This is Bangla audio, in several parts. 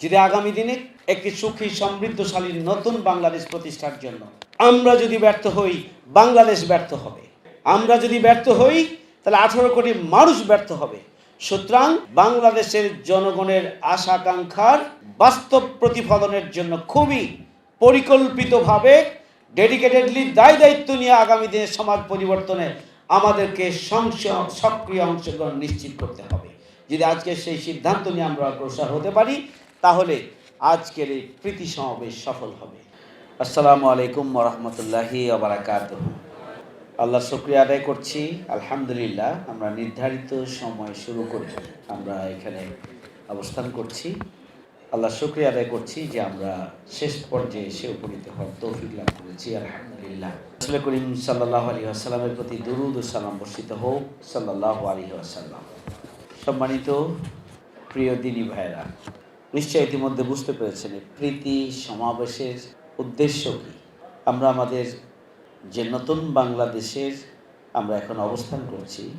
যদি আগামী দিনে একটি সুখী, সমৃদ্ধশালী, নতুন বাংলাদেশ প্রতিষ্ঠার জন্য। আমরা যদি ব্যর্থ হই, বাংলাদেশ ব্যর্থ হবে। আমরা যদি ব্যর্থ হই, তাহলে আঠারো কোটি মানুষ ব্যর্থ হবে। সুতরাং বাংলাদেশের জনগণের আশাকাঙ্ক্ষার বাস্তব প্রতিফলনের জন্য খুবই পরিকল্পিতভাবে ডেডিকেটেডলি দায় দায়িত্ব নিয়ে আগামী দিনে সমাজ পরিবর্তনে আমাদেরকে সক্রিয় অংশগ্রহণ নিশ্চিত করতে হবে। যদি আজকে সেই সিদ্ধান্ত নিয়ে আমরা অগ্রসর হতে পারি তাহলে আজকের এই প্রীতি সমাবেশ সফল হবে। আসসালামু আলাইকুম রহমতুল্লাহি আল্লাহ শুক্রিয়া আদায় করছি। আলহামদুলিল্লাহ, আমরা নির্ধারিত সময় শুরু করে আমরা এখানে অবস্থান করছি। আল্লাহ শুক্রিয়া আদায় করছি যে আমরা শেষ পর্যায়ে এসে উপনীত হওয়ার তৌফিক লাভ করেছি। আলহামদুলিল্লাহ। আসলে করিম সাল্লাহ আলী আসসালামের প্রতি দুরুদ সালাম বর্ষিত হোক। সাল্লাহ আলী আসাল্লাম সম্মানিত প্রিয় দিনী ভাইরা নিশ্চয় ইতিমধ্যে বুঝতে পেরেছেন প্রীতি সমাবেশের উদ্দেশ্য কী? আমরা আমাদের যে নতুন বাংলাদেশের আমরা এখন অবস্থান করছি,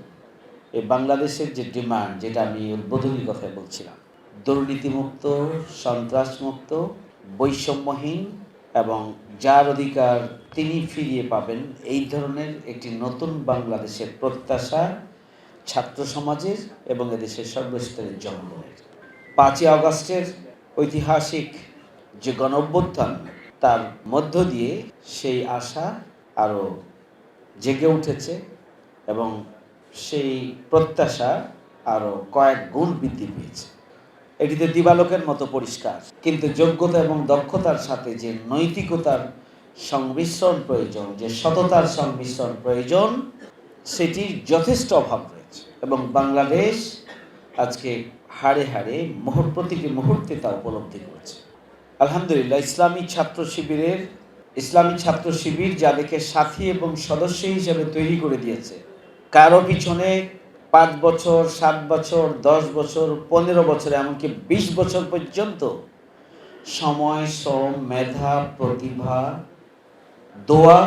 এই বাংলাদেশের যে ডিমান্ড, যেটা আমি উদ্বোধনী কথায় বলছিলাম, দুর্নীতিমুক্ত, সন্ত্রাসমুক্ত, বৈষম্যহীন এবং যার অধিকার তিনি ফিরিয়ে পাবেন, এই ধরনের একটি নতুন বাংলাদেশের প্রত্যাশা ছাত্র সমাজের এবং এদেশের সর্বস্তরের জনগণের। পাঁচই আগস্টের ঐতিহাসিক যে গণ তার মধ্য দিয়ে সেই আশা আরও জেগে উঠেছে এবং সেই প্রত্যাশা আরও কয়েক গুণ বৃদ্ধি পেয়েছে। এটিতে দিবালোকের মতো পরিষ্কার, কিন্তু যোগ্যতা এবং দক্ষতার সাথে যে নৈতিকতার সংমিশ্রণ প্রয়োজন, যে সততার সংমিশ্রণ প্রয়োজন, সেটির যথেষ্ট অভাব রয়েছে। এবং বাংলাদেশ আজকে হাড়ে হাড়ে মুহূর্ত প্রতিটি মুহূর্তে তা উপলব্ধি করেছে। আলহামদুলিল্লাহ, ইসলামী ছাত্র শিবিরের, ইসলামী ছাত্র শিবির যাদেরকে সাথী এবং সদস্য হিসেবে তৈরি করে দিয়েছে, কারও পিছনে পাঁচ বছর, সাত বছর, দশ বছর, পনেরো বছর, এমনকি বিশ বছর পর্যন্ত সময়, শ্রম, মেধা, প্রতিভা, দোয়া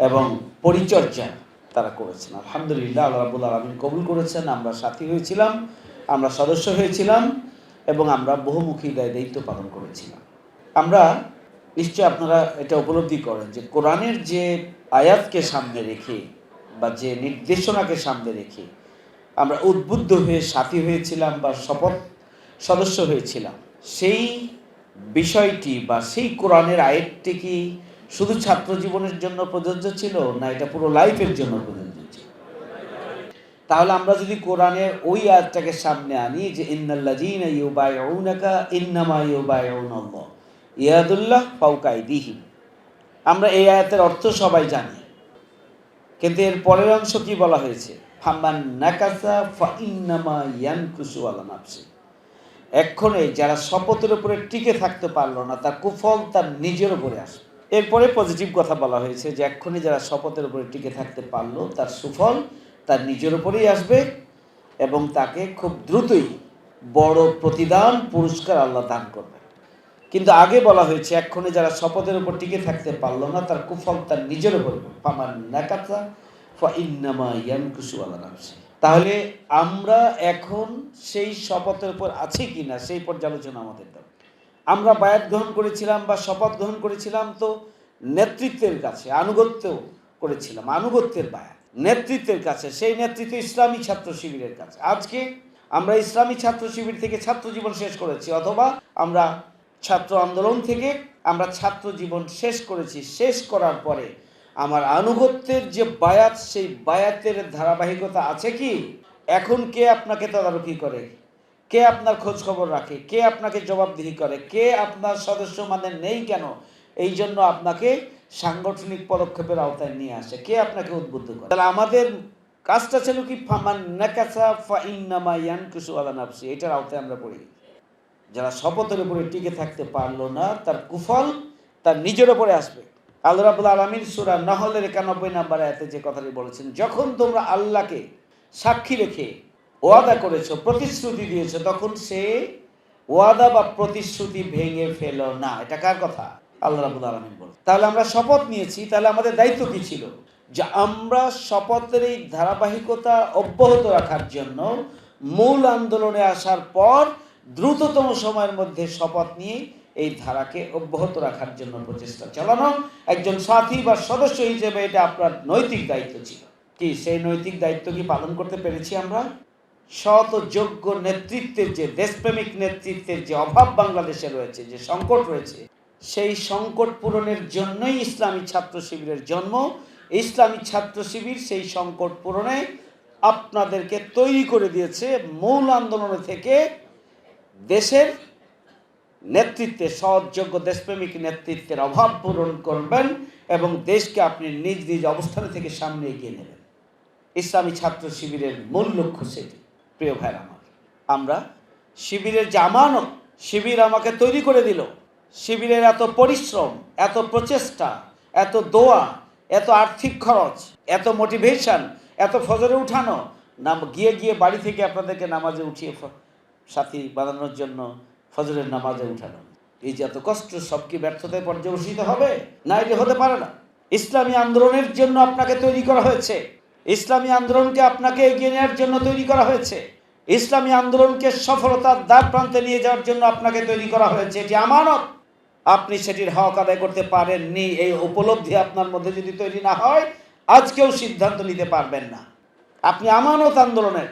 এবং পরিচর্যা তারা করেছেন। আলহামদুলিল্লাহ, আল্লাহ রাবুল আলমিন কবুল করেছেন, আমরা সাথী হয়েছিলাম। আমরা সদস্য হয়েছিলাম এবং আমরা বহুমুখী দায় দায়িত্ব পালন করেছিলাম। আমরা নিশ্চয় আপনারা এটা উপলব্ধি করেন যে কোরআনের যে আয়াতকে সামনে রেখে বা যে নির্দেশনাকে সামনে রেখে আমরা উদ্বুদ্ধ হয়ে সাথী হয়েছিলাম বা শপথ সদস্য হয়েছিলাম, সেই বিষয়টি বা সেই কোরআনের আয়াতটি কি শুধু ছাত্র জীবনের জন্য প্রযোজ্য ছিল না এটা পুরো লাইফের জন্য প্রযোজ্য? তাহলে আমরা যদি কোরআনের ওই আয়াতটাকে সামনে আনি যে ইন্নাল্লাযীনা ইউবাইউনাকা ইন্নামা ইয়াদুল্লাহ আমরা এই আয়াতের অর্থ সবাই জানি। কিন্তু এর পরের অংশ কি বলা হয়েছে? ফামান নাকাসা এক্ষণে যারা শপথের উপরে টিকে থাকতে পারল না, তার কুফল তার নিজের উপরে আসে এরপরে পজিটিভ কথা বলা হয়েছে যে এক্ষণে যারা শপথের উপরে টিকে থাকতে পারল, তার সুফল তার নিজের উপরেই আসবে এবং তাকে খুব দ্রুতই বড় প্রতিদান, পুরস্কার আল্লাহ দান করবে। কিন্তু আগে বলা হয়েছে, এক্ষণে যারা শপথের উপর টিকে থাকতে পারল না, তার কুফল তার নিজের উপর পামান নাকাতা নাফসি। তাহলে আমরা এখন সেই শপথের উপর আছি কি না সেই পর্যালোচনা আমাদের দরকার। আমরা বায়াত গ্রহণ করেছিলাম বা শপথ গ্রহণ করেছিলাম তো নেতৃত্বের কাছে আনুগত্য করেছিলাম, আনুগত্যের বায়াত। নেতৃত্বের কাছে, সেই নেতৃত্ব ইসলামী ছাত্র শিবিরের কাছে। আজকে আমরা ইসলামী ছাত্র শিবির থেকে ছাত্র জীবন শেষ করেছি, অথবা আমরা ছাত্র আন্দোলন থেকে আমরা ছাত্র জীবন শেষ করেছি। শেষ করার পরে আমার আনুগত্যের যে বায়াত, সেই বায়াতের ধারাবাহিকতা আছে কি? এখন কে আপনাকে তদারকি করে? কে আপনার খোঁজ খবর রাখে? কে আপনাকে জবাবদিহি করে? কে আপনার সদস্য মানে নেই কেন? এই জন্য আপনাকে সাংগঠনিক পদক্ষেপের আওতায় নিয়ে আসে। কে আপনাকে উদ্বুদ্ধ করে? তাহলে আমাদের কাজটা ছিল কি, ফামান ইন্নামা ইয়ানকুসু আলা এটার আওতায় আমরা পড়ি। যারা শপথের উপরে টিকে থাকতে পারল না, তার কুফল তার নিজের উপরে আসবে। আল্লাহ রাবুল আলমিন সুরা নহলের একানব্বই নাম্বার আয়াতে যে কথাটি বলেছেন, যখন তোমরা আল্লাহকে সাক্ষী রেখে ওয়াদা করেছ, প্রতিশ্রুতি দিয়েছ, তখন সে ওয়াদা বা প্রতিশ্রুতি ভেঙে ফেলো না। এটা কার কথা? আল্লাহ রাবুল আলমিন বল তাহলে আমরা শপথ নিয়েছি, তাহলে আমাদের দায়িত্ব কি ছিল? যে আমরা শপথের এই ধারাবাহিকতা অব্যাহত রাখার জন্য মূল আন্দোলনে আসার পর দ্রুততম সময়ের মধ্যে শপথ নিয়ে এই ধারাকে অব্যাহত রাখার জন্য প্রচেষ্টা চালানো একজন সাথী বা সদস্য হিসেবে এটা আপনার নৈতিক দায়িত্ব ছিল। কি, সেই নৈতিক দায়িত্ব কি পালন করতে পেরেছি আমরা? সৎ যোগ্য নেতৃত্বের যে দেশপ্রেমিক নেতৃত্বের যে অভাব বাংলাদেশে রয়েছে, যে সংকট রয়েছে সেই সংকট পূরণের জন্যই ইসলামী ছাত্র শিবিরের জন্ম। ইসলামী ছাত্র শিবির সেই সংকট পূরণে আপনাদেরকে তৈরি করে দিয়েছে মূল আন্দোলন থেকে দেশের নেতৃত্বে, সৎযোগ্য দেশপ্রেমিক নেতৃত্বের অভাব পূরণ করবেন এবং দেশকে আপনি নিজ নিজ অবস্থান থেকে সামনে এগিয়ে নেবেন। ইসলামী ছাত্র শিবিরের মূল লক্ষ্য সেটি। প্রিয় ভাই আমার, আমরা শিবিরের যে আমানত, শিবির আমাকে তৈরি করে দিল। শিবিরের এত পরিশ্রম, এত প্রচেষ্টা, এত দোয়া, এত আর্থিক খরচ, এত মোটিভেশন এত ফজরে উঠানো, নাম গিয়ে গিয়ে বাড়ি থেকে আপনাদেরকে নামাজে উঠিয়ে সাথী বানানোর জন্য ফজরের নামাজে উঠানো। এই যে এত কষ্ট, সব কি ব্যর্থতায় পর্যবসিত হবে? না, এটি হতে পারে না। ইসলামী আন্দোলনের জন্য আপনাকে তৈরি করা হয়েছে। ইসলামী আন্দোলনকে আপনাকে এগিয়ে নেওয়ার জন্য তৈরি করা হয়েছে। ইসলামী আন্দোলনকে সফলতার দ্বার প্রান্তে নিয়ে যাওয়ার জন্য আপনাকে তৈরি করা হয়েছে। এটি আমানত। আপনি সেটির হক আদায় করতে পারেননি, এই উপলব্ধি আপনার মধ্যে যদি তৈরি না হয়, আজকেও সিদ্ধান্ত নিতে পারবেন না। আপনি আমানত আন্দোলনের,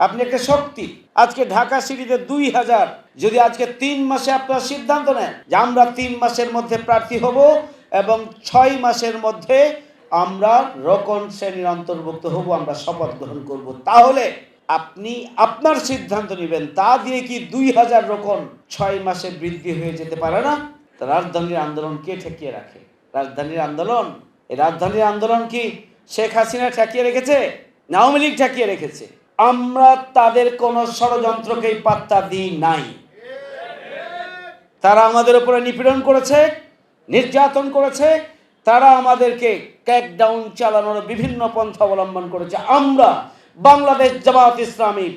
আপনি একটা শক্তি। আজকে ঢাকা সিটিতে দুই হাজার, যদি আজকে তিন মাসে আপনার সিদ্ধান্ত নেন যে আমরা তিন মাসের মধ্যে প্রার্থী হব এবং ছয় মাসের মধ্যে আমরা রোকন শ্রেণির অন্তর্ভুক্ত হব, আমরা শপথ গ্রহণ করব, তাহলে আপনি আপনার সিদ্ধান্ত নেবেন। তা দিয়ে কি দুই হাজার রোকন ছয় মাসে বৃদ্ধি হয়ে যেতে পারে না? তা রাজধানীর আন্দোলন কে ঠেকিয়ে রাখে? রাজধানীর আন্দোলন? এই রাজধানীর আন্দোলন কি শেখ হাসিনা ঠেকিয়ে রেখেছে? না আওয়ামী লীগ ঠেকিয়ে রেখেছে? আমরা তাদের কোনো ষড়যন্ত্রকেই পাত্তা দিই নাই। তারা আমাদের উপরে নিপীড়ন করেছে, নির্যাতন করেছে, তারা আমাদেরকে ক্র্যাকডাউন চালানোর বিভিন্ন পন্থা অবলম্বন করেছে। আমরা বাংলাদেশ জামাত ইসলামী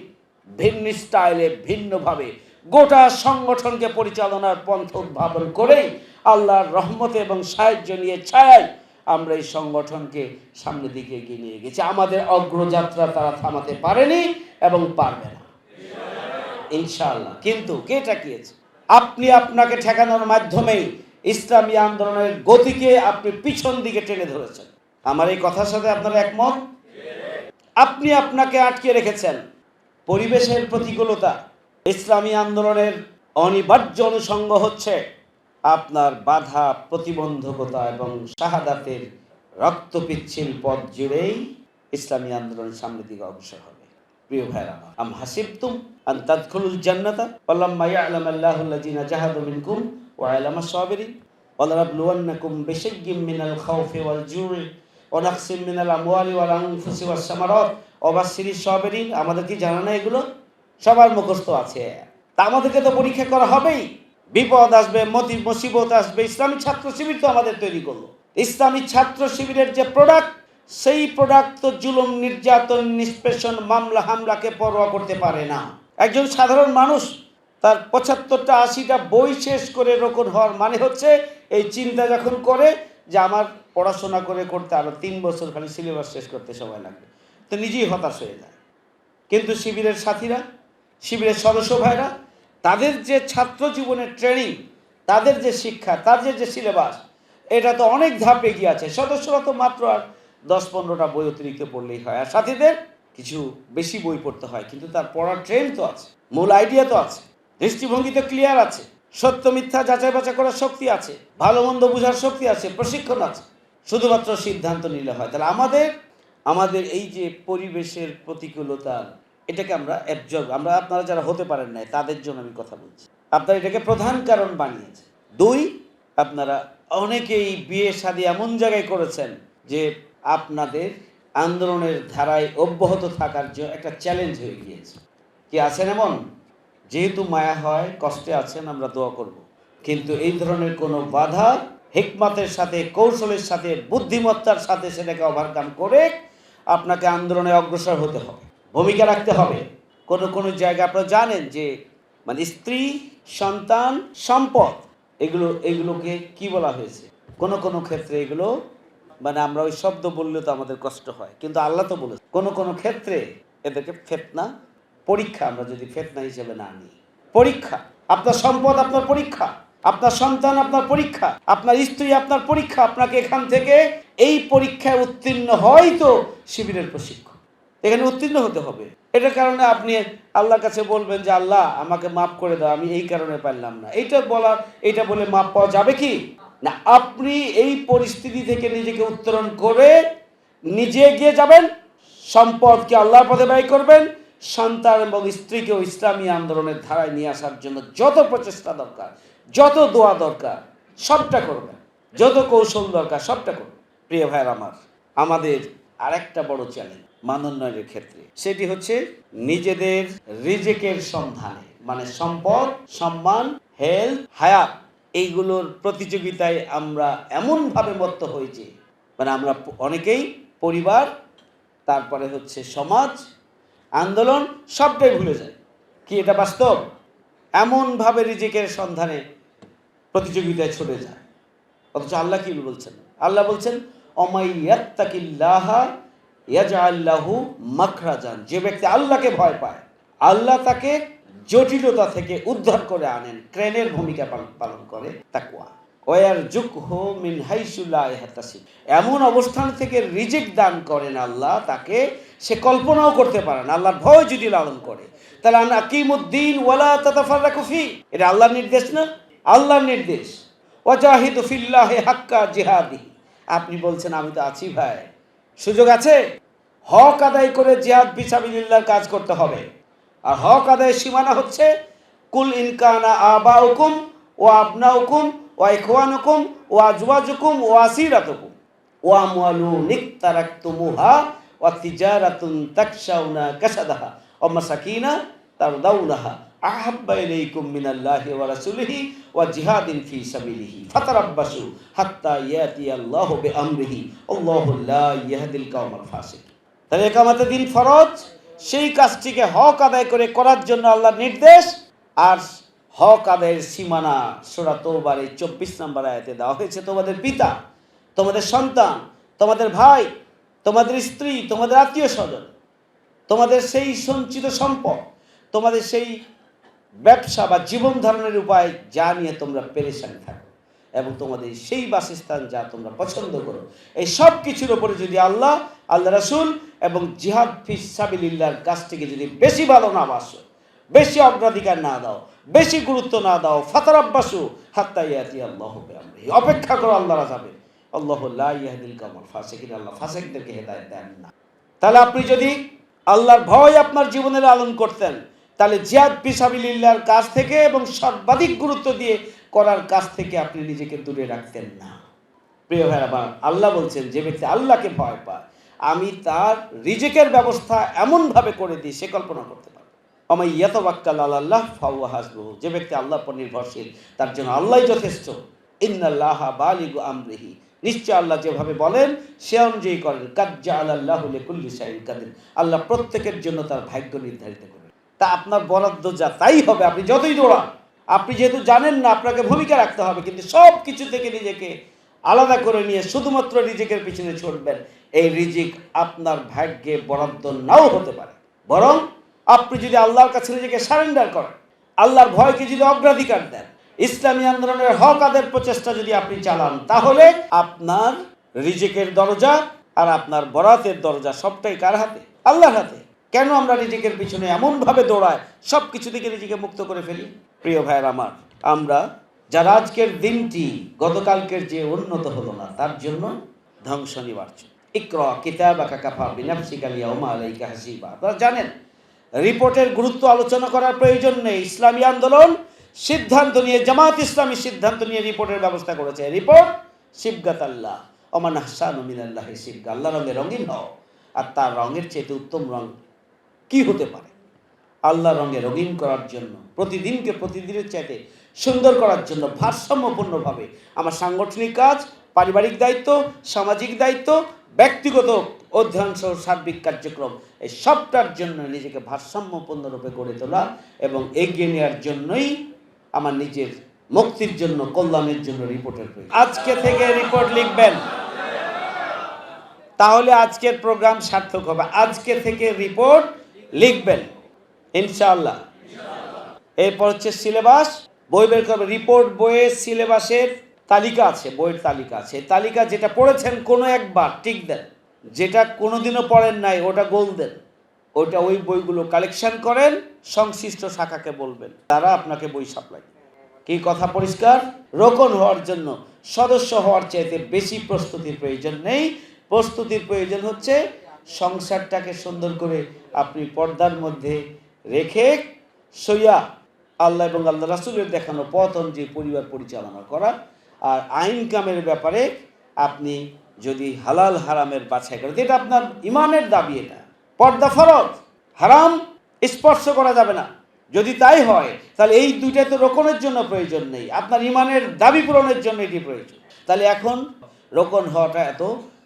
ভিন্ন স্টাইলে ভিন্নভাবে গোটা সংগঠনকে পরিচালনার পন্থ উদ্ভাবন করেই আল্লাহর রহমতে এবং সাহায্য নিয়ে ছায় আমরা এই সংগঠনকে সামনের দিকে এগিয়ে নিয়ে গেছি। আমাদের অগ্রযাত্রা তারা থামাতে পারেনি এবং পারবে না। ইনশাআল্লাহ। কিন্তু কে ঠেকিয়েছে? আপনি আপনাকে ঠেকানোর মাধ্যমেই ইসলামী আন্দোলনের গতিকে আপনি পিছন দিকে টেনে ধরেছেন। আমার এই কথার সাথে আপনারা একমত? আপনি আপনাকে আটকে রেখেছেন। পরিবেশের প্রতিকূলতা ইসলামী আন্দোলনের অনিবার্য অনুষঙ্গ হচ্ছে আপনার বাধা, প্রতিবন্ধকতা এবং শাহাদাতের রক্তপিচ্ছিল পথ জুড়েই ইসলামী আন্দোলনের সামনের দিকে অগ্রসর হবে। প্রিয় ভাইরা আম হাসিবতুম আন তাদখুলুল জান্নাতা ওয়ালাম্মা ইয়ালাম আল্লাহুল্লাযিনা জাহাদু মিনকুম ওয়া আলামা সাবিরিন ওয়ালানাবলুওয়ান্নাকুম বিশাইয়্যিম মিনাল খাউফি ওয়াল জু'i ওয়া নাকসিম মিনাল আমওয়ালি ওয়াল আনফুসি ওয়াস সামারাত। ওয়া বাশশিরিস সাবিরিন, আমাদের কি জানা না এগুলো? সবার মুখস্থ আছে। তা আমাদেরকে তো পরীক্ষা করা হবেই। বিপদ আসবে, মতি মুসিবত আসবে। ইসলামী ছাত্র শিবির তো আমাদের তৈরি করল। ইসলামী ছাত্র শিবিরের যে প্রোডাক্ট সেই প্রোডাক্ট তো জুলুম, নির্যাতন, নিষ্পেষণ, মামলা, হামলাকে পরোয়া করতে পারে না। একজন সাধারণ মানুষ, তার পঁচাত্তরটা, আশিটা বই শেষ করে রোকন হওয়ার মানে হচ্ছে, এই চিন্তা যখন করে যে আমার পড়াশোনা করে করতে আরও তিন বছর খালি সিলেবাস শেষ করতে সময় লাগবে। তো নিজেই হতাশ হয়ে যায়। কিন্তু শিবিরের সাথীরা শিবিরের সদস্য ভাইরা, তাদের যে ছাত্র জীবনের ট্রেনিং তাদের যে শিক্ষা তাদের যে সিলেবাস এটা তো অনেক ধাপ এগিয়ে আছে। সদস্যরা তো মাত্র আর দশ পনেরোটা বই অতিরিক্ত পড়লেই হয়। আর সাথীদের কিছু বেশি বই পড়তে হয়, কিন্তু তার পড়ার ট্রেন তো আছে, মূল আইডিয়া তো আছে, দৃষ্টিভঙ্গি তো ক্লিয়ার আছে, সত্য মিথ্যা যাচাই বাছাই করার শক্তি আছে, ভালো মন্দ বোঝার শক্তি আছে, প্রশিক্ষণ আছে, শুধুমাত্র সিদ্ধান্ত নিলে হয়। তাহলে আমাদের আমাদের এই যে পরিবেশের প্রতিকূলতা এটাকে আমরা অ্যাবজর্ব আমরা আপনারা যারা হতে পারেন নাই, তাদের জন্য আমি কথা বলছি। আপনারা এটাকে প্রধান কারণ বানিয়েছে দুই, আপনারা অনেকেই বিয়ে শাদী এমন জায়গায় করেছেন যে আপনাদের আন্দোলনের ধারায় অব্যাহত থাকার জন্য একটা চ্যালেঞ্জ হয়ে গিয়েছে। কি আছেন এমন? যেহেতু মায়া হয়, কষ্টে আছেন, আমরা দোয়া করব। কিন্তু এই ধরনের কোনো বাধা হিকমতের সাথে, কৌশলের সাথে, বুদ্ধিমত্তার সাথে সেটাকে ওভারকাম করে আপনাকে আন্দোলনে অগ্রসর হতে হবে। ভূমিকা রাখতে হবে। কোনো কোনো জায়গায় আপনারা জানেন যে মানে স্ত্রী, সন্তান, সম্পদ, এগুলো, এগুলোকে কি বলা হয়েছে? কোনো কোনো ক্ষেত্রে এগুলো মানে আমরা ওই শব্দ বললে তো আমাদের কষ্ট হয়। কিন্তু আল্লাহ তো বলেছে, কোনো কোনো ক্ষেত্রে এদেরকে ফেতনা, পরীক্ষা আমরা যদি ফেতনা হিসেবে না নিই। পরীক্ষা, আপনার সম্পদ আপনার পরীক্ষা, আপনার সন্তান আপনার পরীক্ষা, আপনার স্ত্রী আপনার পরীক্ষা, আপনাকে এখান থেকে এই পরীক্ষায় উত্তীর্ণ হয় তো শিবিরের প্রশিক্ষণ এখানে উত্তীর্ণ হতে হবে। এটার কারণে আপনি আল্লাহর কাছে বলবেন যে, আল্লাহ, আমাকে মাফ করে দাও, আমি এই কারণে পারলাম না। এইটা বলা এইটা বলে মাপ পাওয়া যাবে কি? না, আপনি এই পরিস্থিতি থেকে নিজেকে উত্তরণ করে নিজে এগিয়ে যাবেন, সম্পদকে আল্লাহর পথে ব্যয় করবেন, সন্তান এবং স্ত্রীকেও ইসলামী আন্দোলনের ধারায় নিয়ে আসার জন্য যত প্রচেষ্টা দরকার, যত দোয়া দরকার, সবটা করবেন। যত কৌশল দরকার, সবটা করবেন। প্রিয় ভাইয়ের আমার, আমাদের আরেকটা বড় চ্যালেঞ্জ মানোন্নয়নের ক্ষেত্রে। সেটি হচ্ছে নিজেদের রিজেকের সন্ধানে মানে সম্পদ, সম্মান হেলথ হায়াত এইগুলোর প্রতিযোগিতায় আমরা এমনভাবে মত্ত হয়েছি মানে আমরা অনেকেই পরিবার, তারপরে হচ্ছে সমাজ, আন্দোলন, সবটাই ভুলে যায় কি এটা বাস্তব? এমনভাবে রিজেকের সন্ধানে প্রতিযোগিতায় ছুটে যায়। অথচ আল্লাহ কি বলছেন? আল্লাহ বলছেন, অমাইয়াত্তাকিল্লাহা ইয়াজআল্লাহু মাখরাজান, যে ব্যক্তি আল্লাহকে ভয় পায়, আল্লাহ তাকে জটিলতা থেকে উদ্ধার করে আনেন, ক্রেনের ভূমিকা পাল- পালন করে তাকুয়া ওয়ার যুক হো মিন এমন অবস্থান থেকে রিজিক দান করেন আল্লাহ, তাকে সে কল্পনাও করতে পারে না, আল্লাহর ভয় যদি লালন করে। তাহলে আকিমুদ্দিন ওয়ালা তাতাফাররাকু ফি। এটা আল্লাহর নির্দেশ না? আল্লাহর নির্দেশ। ওয়াজাহিদু ফিল্লাহি হাক্কা জিহাদি আপনি বলছেন, আমি তো আছি ভাই। সুযোগ আছে? হক আদায় করে জিহাদ বিসাবিল্লাহর কাজ করতে হবে। আর হক আদায়ের সীমানা হচ্ছে, কুল ইনকানা আবাউকুম ও আবনাউকুম ও ইখওয়ানুকুম ও আজওয়াজুকুম ও আসিরাতুকুম। ও আমওয়ালু নিকতারাকতুমুহা ও তিজারাতুন তাকশাউনা কাসাদাহা। ও মাসাকিনা তারদাউনাহা। আহাব্বা ইলাইকুম মিনাল্লাহি ওয়া রাসূলিহি ওয়া জিহাদিন ফি সাবিলিহি। ফাতারাব্বাসু হাত্তা ইয়াতি আল্লাহু বিআমরিহি। আল্লাহু লা ইয়াহদিল কওমাল ফাসিক। তাহলে একামতে দিন ফরজ, সেই কাজটিকে হক আদায় করে করার জন্য আল্লাহর নির্দেশ। আর হক আদায়ের সীমানা সোরা তোবারে চব্বিশ নম্বর আয়াতে দেওয়া হয়েছে। তোমাদের পিতা, তোমাদের সন্তান, তোমাদের ভাই, তোমাদের স্ত্রী, তোমাদের আত্মীয় স্বজন তোমাদের সেই সঞ্চিত সম্পদ, তোমাদের সেই ব্যবসা বা জীবন ধারণের উপায় যা নিয়ে তোমরা পেরেশান থাকো এবং তোমাদের সেই বাসস্থান যা তোমরা পছন্দ করো। এই সব কিছুর ওপরে যদি আল্লাহ আল্লাহ রাসূল এবং জিহাদ ফিসাবিল্লার কাছ থেকে যদি বেশি ভালো না বাসো বেশি অগ্রাধিকার না দাও, বেশি গুরুত্ব না দাও ফাতার আব্বাসু হাত্তা আল্লাহ অপেক্ষা করো আল্লাহ যাবে আল্লাহ লা ইয়াহদিল ফাসিকিন, আল্লাহ ফাসিকদেরকে হেদায়েত দেন না। তাহলে আপনি যদি আল্লাহর ভয় আপনার জীবনের লালন করতেন তাহলে জিয়াদ পিসাবিল্লার কাছ থেকে এবং সর্বাধিক গুরুত্ব দিয়ে করার কাছ থেকে আপনি নিজেকে দূরে রাখতেন না। প্রিয় ভাই আমার আল্লাহ বলছেন, যে ব্যক্তি আল্লাহকে ভয় পায়, আমি তার রিজেকের ব্যবস্থা এমনভাবে করে দিই, সে কল্পনা করতে পারে। আমার ইয়াতবাক্কাল আল্লাহ ফাওয়া হাসবহু, যে ব্যক্তি আল্লাহ পর নির্ভরশীল, তার জন্য আল্লাহই যথেষ্ট। ইন্নাল্লাহ বালিগু আমরিহি, নিশ্চয় আল্লাহ যেভাবে বলেন, সে অনুযায়ী করেন কাজ্জা আল্লাহ কুল্লি শাহিন কাদির। আল্লাহ প্রত্যেকের জন্য তার ভাগ্য নির্ধারিত করেন তা আপনার বরাদ্দ যা, তাই হবে। আপনি যতই দৌড়ান, আপনি যেহেতু জানেন না, আপনাকে ভূমিকা রাখতে হবে, কিন্তু সব কিছু থেকে নিজেকে আলাদা করে নিয়ে শুধুমাত্র রিজিকের পিছনে ছুটবেন, এই রিজিক আপনার ভাগ্যে বরাদ্দ নাও হতে পারে। বরং আপনি যদি আল্লাহর কাছে নিজেকে সারেন্ডার করেন, আল্লাহর ভয়কে যদি অগ্রাধিকার দেন, ইসলামী আন্দোলনের হক আদের প্রচেষ্টা যদি আপনি চালান, তাহলে আপনার রিজিকের দরজা আর আপনার বরাতের দরজা সবটাই কার হাতে? আল্লাহর হাতে। কেন আমরা নিজেকের পিছনে এমনভাবে দৌড়াই? সব কিছু থেকে নিজেকে মুক্ত করে ফেলি। প্রিয় ভাইয়ের আমার, আমরা যারা আজকের দিনটি গতকালকের যে উন্নত হলো না, তার জন্য ধ্বংস নিবার্য। ইক্র কিতাব আকা কাফা বিনাফসিকালিয়া ওমা হাসিবা। আপনারা জানেন, রিপোর্টের গুরুত্ব আলোচনা করার প্রয়োজন নেই। ইসলামী আন্দোলন সিদ্ধান্ত নিয়ে, জামাত ইসলামী সিদ্ধান্ত নিয়ে রিপোর্টের ব্যবস্থা করেছে। রিপোর্ট, শিবগাত আল্লাহ। অমান হাসান মিনাল্লাহ শিবগা। আল্লাহ রঙে রঙিন হও। আর তার রঙের চেয়ে উত্তম রং কি হতে পারে? আল্লাহ রঙে রঙিন করার জন্য, প্রতিদিনকে প্রতিদিনের চাইতে সুন্দর করার জন্য, ভারসাম্যপূর্ণভাবে আমার সাংগঠনিক কাজ, পারিবারিক দায়িত্ব, সামাজিক দায়িত্ব, ব্যক্তিগত অধ্যয়ন সহ সার্বিক কার্যক্রম, এই সবটার জন্য নিজেকে ভারসাম্যপূর্ণরূপে গড়ে তোলা এবং এগিয়ে নেওয়ার জন্যই আমার নিজের মুক্তির জন্য, কল্যাণের জন্য রিপোর্টের প্রয়োজন। আজকে থেকে রিপোর্ট লিখবেন। তাহলে আজকের প্রোগ্রাম সার্থক হবে। আজকে থেকে রিপোর্ট লিখবেন, ইনশাআল্লাহ। এরপর হচ্ছে সিলেবাস, বই বের করবে রিপোর্ট বইয়ের সিলেবাসের তালিকা আছে, বইয়ের তালিকা আছে। তালিকা যেটা পড়েছেন কোনো একবার টিক দেন। যেটা কোনোদিনও পড়েন নাই, ওটা গোল দেন ওটা ওই বইগুলো কালেকশন করেন, সংশ্লিষ্ট শাখাকে বলবেন, তারা আপনাকে বই সাপ্লাই কি কথা পরিষ্কার? রোকন হওয়ার জন্য সদস্য হওয়ার চাইতে বেশি প্রস্তুতির প্রয়োজন নেই। প্রস্তুতির প্রয়োজন হচ্ছে সংসারটাকে সুন্দর করে আপনি পর্দার মধ্যে রেখে সইয়া আল্লাহ এবং আল্লাহ রাসুলের দেখানো পথ অনুযায়ী পরিবার পরিচালনা করা। আর আইন কামের ব্যাপারে আপনি যদি হালাল হারামের বাছাই করেন এটা আপনার ইমানের দাবি এটা, পর্দা ফরজ, হারাম, স্পর্শ করা যাবে না। যদি তাই হয়, তাহলে এই দুইটা তো রোকনের জন্য প্রয়োজন নেই। আপনার ইমানের দাবি পূরণের জন্য এটি প্রয়োজন। তাহলে এখন রোকন হওয়াটা এত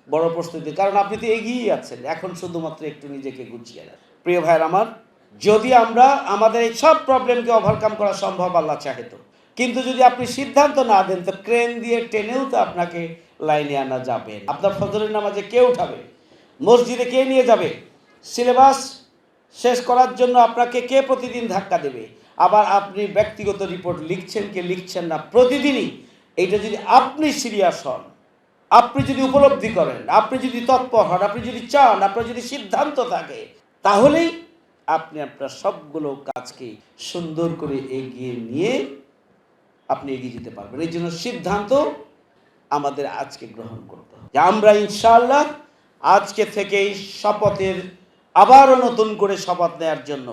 বড় প্রস্তুতি, কারণ আপনি তো এগিয়ে আছেন। এখন শুধুমাত্র একটু নিজেকে গুছিয়ে নেন। প্রিয় ভাইয়ের আমার, যদি আমরা আমাদের এই সব প্রবলেমকে ওভারকাম করা সম্ভব, আল্লাহ চাহে তো। কিন্তু যদি আপনি সিদ্ধান্ত না দেন, তো ক্রেন দিয়ে টেনেও তো আপনাকে লাইনে আনা যাবে আপনার ফজরের নামাজে কে উঠাবে? মসজিদে কে নিয়ে যাবে? সিলেবাস শেষ করার জন্য আপনাকে কে প্রতিদিন ধাক্কা দেবে? আবার আপনি ব্যক্তিগত রিপোর্ট লিখছেন, কে লিখছেন না, প্রতিদিনই। এইটা যদি আপনি সিরিয়াস হন আপনি যদি উপলব্ধি করেন, আপনি যদি তৎপর হন, আপনি যদি চান, আপনার যদি সিদ্ধান্ত থাকে, তাহলেই আপনি আপনার সবগুলো কাজকে সুন্দর করে এগিয়ে নিয়ে আপনি এগিয়ে যেতে পারবেন। এই জন্য সিদ্ধান্ত আমাদের আজকে গ্রহণ করতে হবে। আমরা ইনশাআল্লাহ আজকে থেকেই শপথের আবারও নতুন করে শপথ নেওয়ার জন্য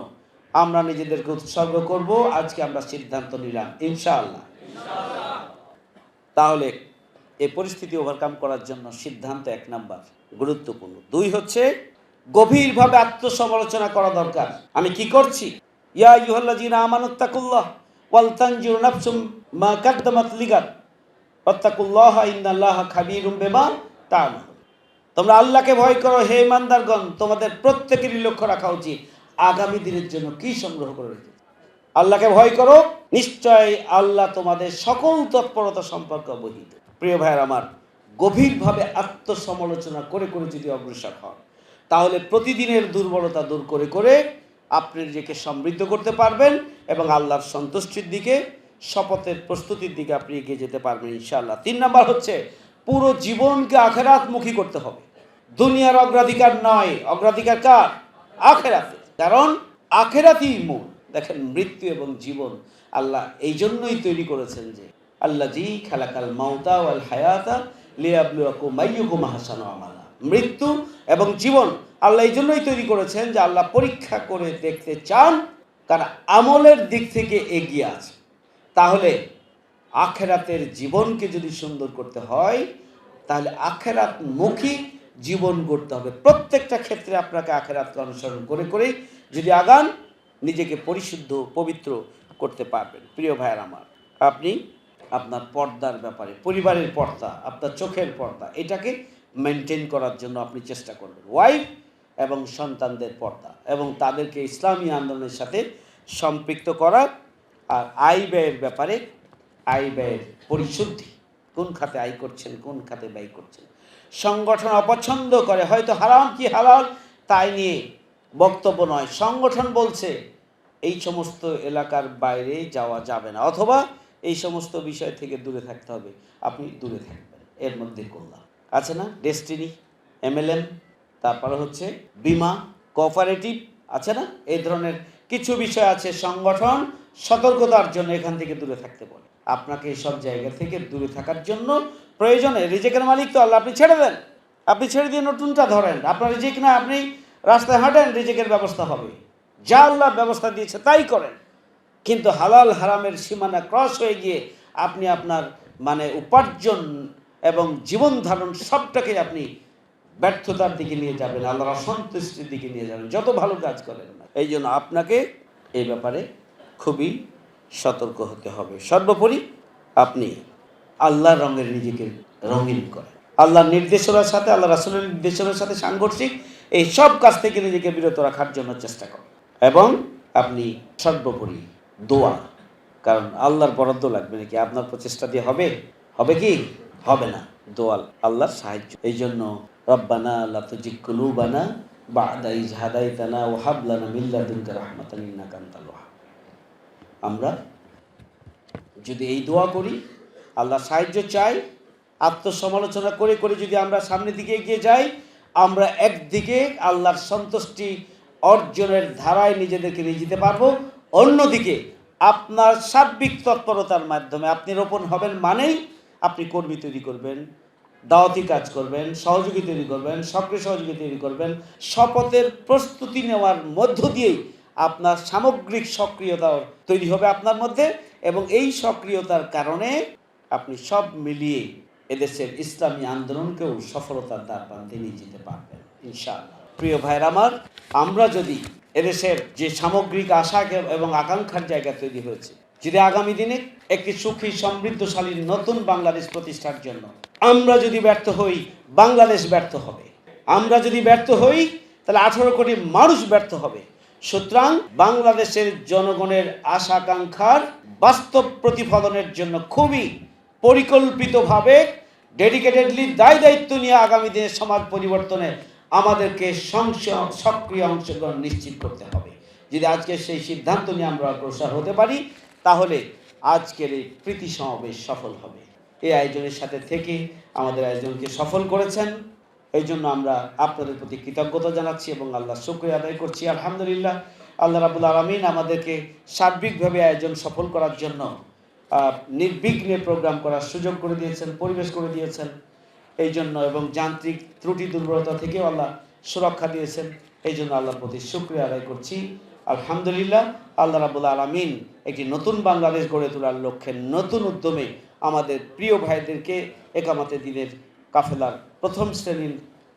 আমরা নিজেদেরকে উৎসর্গ করব। আজকে আমরা সিদ্ধান্ত নিলাম, ইনশাআল্লাহ। তাহলে এই পরিস্থিতি ওভারকাম করার জন্য সিদ্ধান্ত এক নাম্বার, গুরুত্বপূর্ণ। দুই হচ্ছে, গভীরভাবে আত্মসমালোচনা করা দরকার। আমি কি করছি? ইয়া ইউহাল্লাযিনা আমানুত্তাকুল্লাহ ওয়াল তানজিরু নাফসুম মা কাদ্দামাত লিগাত ওয়াত্তাকুল্লাহ ইন্নাল্লাহা খাবীরুম বিমা তা'মালুন। তোমরা আল্লাহকে ভয় করো, হে ইমানদারগণ, তোমাদের প্রত্যেকেরই লক্ষ্য রাখা উচিত। আগামী দিনের জন্য কি সংগ্রহ করে রেখেছে? আল্লাহকে ভয় করো, নিশ্চয় আল্লাহ তোমাদের সকল তৎপরতা সম্পর্কে অবহিত। প্রিয় ভাইয়ের আমার, গভীরভাবে আত্মসমালোচনা করে করে যদি অগ্রসর হন, তাহলে প্রতিদিনের দুর্বলতা দূর করে করে আপনি নিজেকে সমৃদ্ধ করতে পারবেন এবং আল্লাহর সন্তুষ্টির দিকে, শপথের প্রস্তুতির দিকে আপনি এগিয়ে যেতে পারবেন, ইনশাআল্লাহ। তিন নাম্বার হচ্ছে, পুরো জীবনকে আখেরাতমুখী করতে হবে। দুনিয়ার অগ্রাধিকার নয়। অগ্রাধিকার কার? আখেরাতে কারণ, আখেরাতেই মূল। দেখেন, মৃত্যু এবং জীবন, আল্লাহ এই জন্যই তৈরি করেছেন যে আল্লাহ জি মাউতা ওয়াল হায়াতা লিয়াবলুয়াকু মাইয়ুকুম হাসানু আমালা। মৃত্যু এবং জীবন আল্লাহ এই জন্যই তৈরি করেছেন যে আল্লাহ পরীক্ষা করে দেখতে চান কারণ আমলের দিক থেকে এগিয়ে আছে। তাহলে আখেরাতের জীবনকে যদি সুন্দর করতে হয়, তাহলে আখেরাত মুখী জীবন গড়তে হবে। প্রত্যেকটা ক্ষেত্রে আপনাকে আখেরাতকে অনুসরণ করে করেই যদি আগান, নিজেকে পরিশুদ্ধ, পবিত্র করতে পারবেন। প্রিয় ভাইয়ের আমার, আপনি আপনার পর্দার ব্যাপারে, পরিবারের পর্দা, আপনার চোখের পর্দা, এটাকে মেনটেন করার জন্য আপনি চেষ্টা করবেন। ওয়াইফ এবং সন্তানদের পর্দা এবং তাদেরকে ইসলামী আন্দোলনের সাথে সম্পৃক্ত করা আর আয় ব্যয়ের ব্যাপারে আয় ব্যয়ের পরিশুদ্ধি, কোন খাতে আয় করছেন, কোন খাতে ব্যয় করছেন। সংগঠন অপছন্দ করে, হয়তো হারাম কি হালাল, তাই নিয়ে বক্তব্য নয়। সংগঠন বলছে, এই সমস্ত এলাকার বাইরে যাওয়া যাবে না, অথবা এই সমস্ত বিষয় থেকে দূরে থাকতে হবে। আপনি দূরে থাকবেন। এর মধ্যে করলাম আছে না? ডেস্টিনি এমএলএম তারপরে হচ্ছে বিমা কোঅপারেটিভ আছে না? এই ধরনের কিছু বিষয় আছে সংগঠন, সতর্কতার জন্য এখান থেকে দূরে থাকতে বলে। আপনাকে সব জায়গা থেকে দূরে থাকার জন্য প্রয়োজনে রিজেকের মালিক তো আল্লাহ, আপনি ছেড়ে দেন। আপনি ছেড়ে দিয়ে নতুনটা ধরেন। আপনার রিজেক না, আপনি রাস্তায় হাঁটেন, রিজেকের ব্যবস্থা হবে। যা আল্লাহ ব্যবস্থা দিয়েছে তাই করেন। কিন্তু হালাল হারামের সীমানা ক্রস হয়ে গিয়ে আপনি আপনার মানে উপার্জন এবং জীবন ধারণ সবটাকে আপনি ব্যর্থতার দিকে নিয়ে যাবেন, আল্লাহর অসন্তুষ্টির দিকে নিয়ে যাবেন, যত ভালো কাজ করেন না এই জন্য আপনাকে এই ব্যাপারে খুবই সতর্ক হতে হবে। সর্বোপরি আপনি আল্লাহর রঙের নিজেকে রঙিন করেন। আল্লাহর নির্দেশনার সাথে আল্লাহ রাসুলের নির্দেশনার সাথে সাংঘর্ষিক এই সব কাজ থেকে নিজেকে বিরত রাখার জন্য চেষ্টা করেন। এবং আপনি সর্বোপরি দোয়া। কারণ আল্লাহর বরাদ্দ লাগবে নাকি? আপনার প্রচেষ্টা দিয়ে হবে? হবে কি? হবে না। দোয়াল আল্লাহর সাহায্য। এই জন্য রব্বানা আল্লাহ তুজিক কুলুবানা বাদা ইজ হাদাইতানা ও হাবলানা মিল্লাদুনকা রাহমাতান ইন্নাকা আনতাল আমরা যদি এই দোয়া করি আল্লাহ সাহায্য চাই, আত্মসমালোচনা করে করে যদি আমরা সামনের দিকে এগিয়ে যাই, আমরা একদিকে আল্লাহর সন্তুষ্টি অর্জনের ধারায় নিজেদেরকে নিয়ে যেতে পারব অন্যদিকে, আপনার সার্বিক তৎপরতার মাধ্যমে আপনি রোপণ হবেন মানেই আপনি কর্মী তৈরি করবেন, দাওয়াতি কাজ করবেন, সহযোগী তৈরি করবেন, সক্রিয় সহযোগী তৈরি করবেন, শপথের প্রস্তুতি নেওয়ার মধ্য দিয়েই আপনার সামগ্রিক সক্রিয়তা তৈরি হবে আপনার মধ্যে এবং এই সক্রিয়তার কারণে আপনি সব মিলিয়ে এদেশের ইসলামী আন্দোলনকেও সফলতার দ্বার প্রান্তে নিয়ে যেতে পারবেন, ইনশাআল্লাহ। প্রিয় ভাইয়ের আমার, আমরা যদি এদেশের যে সামগ্রিক আশা এবং আকাঙ্ক্ষার জায়গা তৈরি হয়েছে। যদি আগামী দিনে একটি সুখী, সমৃদ্ধশালী, নতুন বাংলাদেশ প্রতিষ্ঠার জন্য আমরা যদি ব্যর্থ হই, বাংলাদেশ ব্যর্থ হবে। আমরা যদি ব্যর্থ হই, তাহলে আঠারো কোটি মানুষ ব্যর্থ হবে। সুতরাং বাংলাদেশের জনগণের আশা আকাঙ্ক্ষার বাস্তব প্রতিফলনের জন্য খুবই পরিকল্পিতভাবে ডেডিকেটেডলি দায় দায়িত্ব নিয়ে আগামী দিনে সমাজ পরিবর্তনে আমাদেরকে সক্রিয় অংশগ্রহণ নিশ্চিত করতে হবে। যদি আজকে সেই সিদ্ধান্ত নিয়ে আমরা অগ্রসর হতে পারি, তাহলে আজকের এই প্রীতি সমাবেশ সফল হবে। এই আয়োজনের সাথে থেকে আমাদের আয়োজনকে সফল করেছেন। এই জন্য আমরা আপনাদের প্রতি কৃতজ্ঞতা জানাচ্ছি এবং আল্লাহ শুক্রিয়া আদায় করছি। আলহামদুলিল্লাহ, আল্লাহ রাবুল আলমিন আমাদেরকে সার্বিকভাবে আয়োজন সফল করার জন্য নির্বিঘ্নে প্রোগ্রাম করার সুযোগ করে দিয়েছেন, পরিবেশ করে দিয়েছেন। এই জন্য এবং যান্ত্রিক ত্রুটি দুর্বলতা থেকেও আল্লাহ সুরক্ষা দিয়েছেন। এই জন্য আল্লাহর প্রতি শুক্রিয়া আদায় করছি। আলহামদুলিল্লাহ, আল্লাহ রাবুল আলমিন একটি নতুন বাংলাদেশ গড়ে তোলার লক্ষ্যে নতুন উদ্যমে আমাদের প্রিয় ভাইদেরকে একামাতে দিনের কাফেলার প্রথম শ্রেণির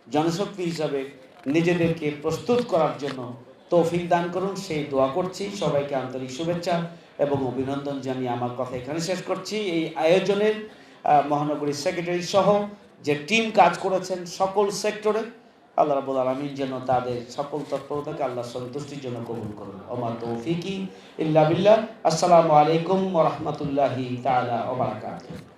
জনশক্তি হিসাবে নিজেদেরকে প্রস্তুত করার জন্য তৌফিক দান করুন। সেই দোয়া করছি। সবাইকে আন্তরিক শুভেচ্ছা এবং অভিনন্দন জানিয়ে আমার কথা এখানে শেষ করছি। এই আয়োজনের মহানগরী সেক্রেটারি সহ যে টিম কাজ করেছেন সকল সেক্টরে, আল্লাহ রাবুল আলমিন যেন তাদের সকল তৎপরতাকে আল্লাহ সন্তুষ্টির জন্য কবুল করুন। ওমা তৌফিকি ইল্লা বিল্লাহ। আসসালামু আলাইকুম ওরহমতুল্লাহি তালা ওবরাকাতুহ বারাকাতুহু।